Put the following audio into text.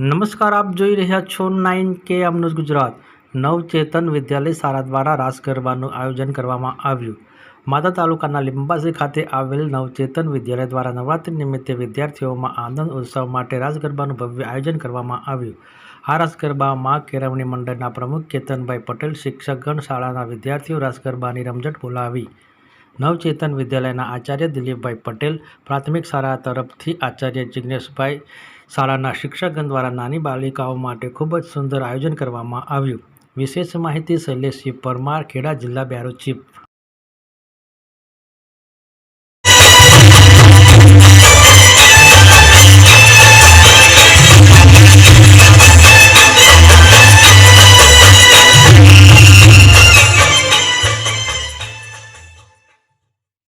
નમસ્કાર, આપ જોઈ રહ્યા છો નાઇન કે અમનુજ ગુજરાત. નવચેતન વિદ્યાલય શાળા દ્વારા રાસ ગરબાનું આયોજન કરવામાં આવ્યું. માધા તાલુકાના લિંબાસી ખાતે આવેલ નવચેતન વિદ્યાલય દ્વારા નવરાત્રિ નિમિત્તે વિદ્યાર્થીઓમાં આનંદ ઉત્સવ માટે રાસ ગરબાનું ભવ્ય આયોજન કરવામાં આવ્યું. આ રાસ ગરબામાં કેળવણી મંડળના પ્રમુખ કેતનભાઈ પટેલ, શિક્ષકગણ, શાળાના વિદ્યાર્થીઓ રાસ ગરબાની રમઝટ બોલાવી. નવચેતન વિદ્યાલયના આચાર્ય દિલીપભાઈ પટેલ પ્રાથમિક શાળા તરફથી આચાર્ય જિજ્ઞેશભાઈ શાળાના શિક્ષકગણ દ્વારા નાની બાલિકાઓ માટે ખૂબ જ સુંદર આયોજન કરવામાં આવ્યું. વિશેષ માહિતી શૈલેષ પરમાર ખેડા જિલ્લા બ્યારો ચીફ